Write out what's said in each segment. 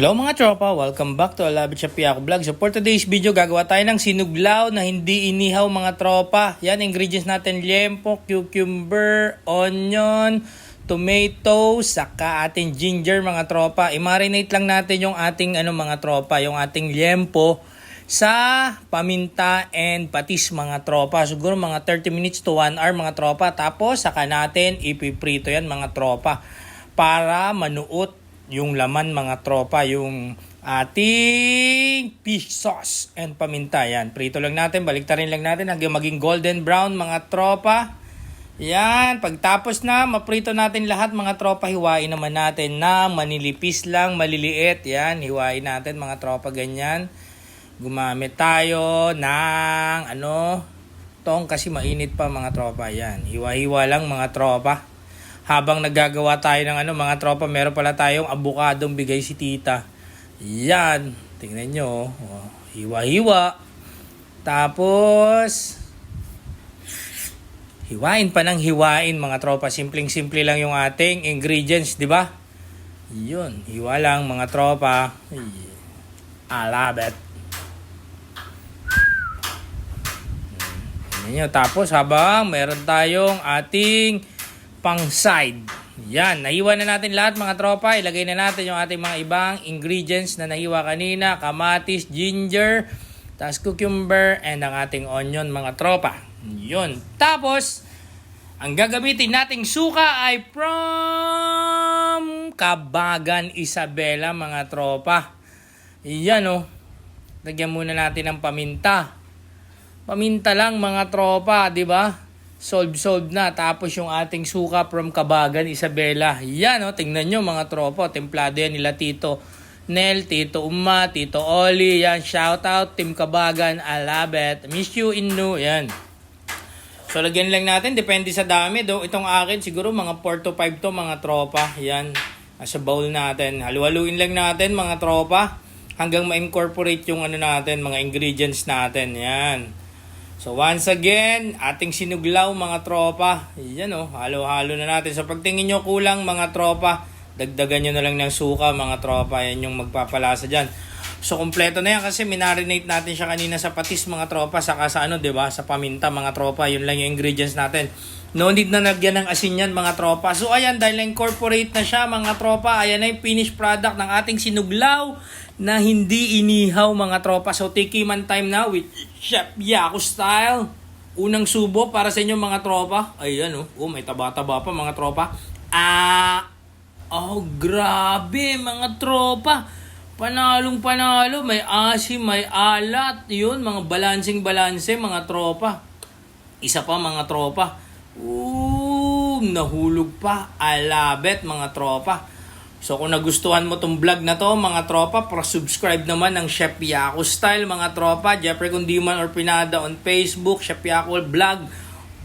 Hello mga tropa, welcome back to Alabit Shapiako Vlog. So for today's video, gagawa tayo ng sinuglaw na hindi inihaw mga tropa. Yan, ingredients natin, liempo, cucumber, onion, tomato, saka ating ginger mga tropa. I-marinate lang natin yung ating ano mga tropa, yung ating liempo sa paminta and patis mga tropa. Siguro mga 30 minutes to 1 hour mga tropa. Tapos saka natin ipiprito yan mga tropa para manuot yung laman mga tropa, yung ating fish sauce and paminta. Yan, prito lang natin, baliktarin lang natin hanggang maging golden brown mga tropa. Yan, pagtapos na, maprito natin lahat mga tropa, hiwain naman natin na manilipis lang, maliliit. Yan, hiwain natin mga tropa, ganyan. Gumamit tayo ng ano, tong kasi mainit pa mga tropa. Yan, hiwa-hiwa lang mga tropa habang nagagawa tayo ng ano mga tropa, meron pala tayong abukadong bigay si tita. Yan, tingnan nyo. Oh, hiwa-hiwa. Tapos, hiwain pa ng hiwain mga tropa. Simpleng-simple lang yung ating ingredients, di ba? Yun, hiwa lang mga tropa. I love it. Tingnan nyo. Tapos habang meron tayong ating pang side. Yan, nahiwa na natin lahat mga tropa. Ilagay na natin yung ating mga ibang ingredients na nahiwa kanina. Kamatis, ginger, tas cucumber, and ang ating onion mga tropa. Yun. Tapos, ang gagamitin nating suka ay from Kabagan Isabela mga tropa. Yan o. Oh. Lagyan muna natin ng paminta. Paminta lang mga tropa, di ba? Solve-solve na. Tapos yung ating suka from Kabagan, Isabela. Yan, oh, tingnan nyo mga tropa. Templado yan nila Tito Nel, Tito Uma, Tito Oli. Yan, shout out, Team Kabagan. I love it. Miss you, Innu. Yan. So, lagyan lang natin. Depende sa dami. Do. Itong akin, siguro mga 4 to 5 to mga tropa. Yan. Sa bowl natin. Halu-haluin lang natin mga tropa. Hanggang ma-incorporate yung ano natin, mga ingredients natin. Yan. So once again, ating sinuglaw mga tropa. Yan o, oh, halo-halo na natin. So pagtingin nyo kulang mga tropa, dagdagan nyo na lang ng suka mga tropa. Yan yung magpapalasa dyan. So kumpleto na yan kasi minarinate natin siya kanina sa patis mga tropa. Saka sa ano, 'di ba Sa paminta mga tropa. Yun lang yung ingredients natin. No need na nagyan ng asin yan mga tropa. So ayan, dahil na-incorporate na siya mga tropa. Ayan na yung finished product ng ating sinuglaw na hindi inihaw mga tropa. So tikiman time na with Chef Yako style. Unang subo para sa inyo mga tropa. Ayan oh, oh may taba-taba pa mga tropa. Ah, oh grabe mga tropa. Panalong panalo, may asim, may alat. Yun, mga balancing balanse mga tropa. Isa pa mga tropa. Ooh, nahulog pa. Alabet mga tropa. So kung nagustuhan mo tong vlog na to mga tropa, para-subscribe naman ng Chef Yako Style mga tropa. Jeffrey Kundiman or Pinada on Facebook, Chef Yako Vlog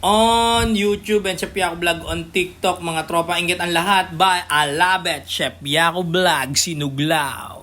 on YouTube and Chef Yako Vlog on TikTok mga tropa. Ingit ang lahat by Alabet, Chef Yako Vlog, Sinuglaw.